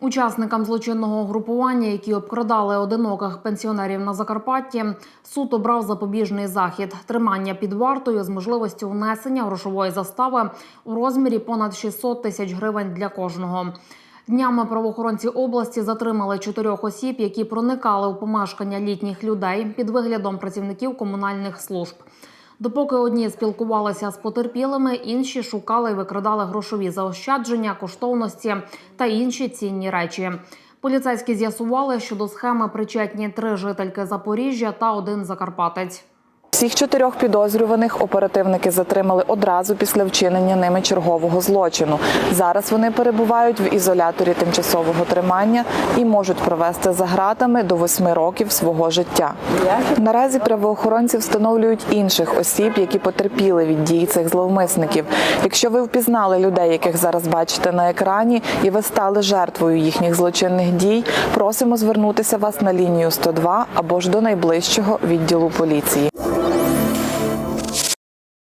Учасникам злочинного групування, які обкрадали одиноких пенсіонерів на Закарпатті, суд обрав запобіжний захід тримання під вартою з можливістю внесення грошової застави у розмірі понад 600 тисяч гривень для кожного. Днями правоохоронці області затримали чотирьох осіб, які проникали у помешкання літніх людей під виглядом працівників комунальних служб. Допоки одні спілкувалися з потерпілими, інші шукали і викрадали грошові заощадження, коштовності та інші цінні речі. Поліцейські з'ясували, що до схеми причетні три жительки Запоріжжя та один закарпатець. Всіх чотирьох підозрюваних оперативники затримали одразу після вчинення ними чергового злочину. Зараз вони перебувають в ізоляторі тимчасового тримання і можуть провести за ґратами до восьми років свого життя. Наразі правоохоронці встановлюють інших осіб, які потерпіли від дій цих зловмисників. Якщо ви впізнали людей, яких зараз бачите на екрані, і ви стали жертвою їхніх злочинних дій, просимо звернутися вас на лінію 102 або ж до найближчого відділу поліції.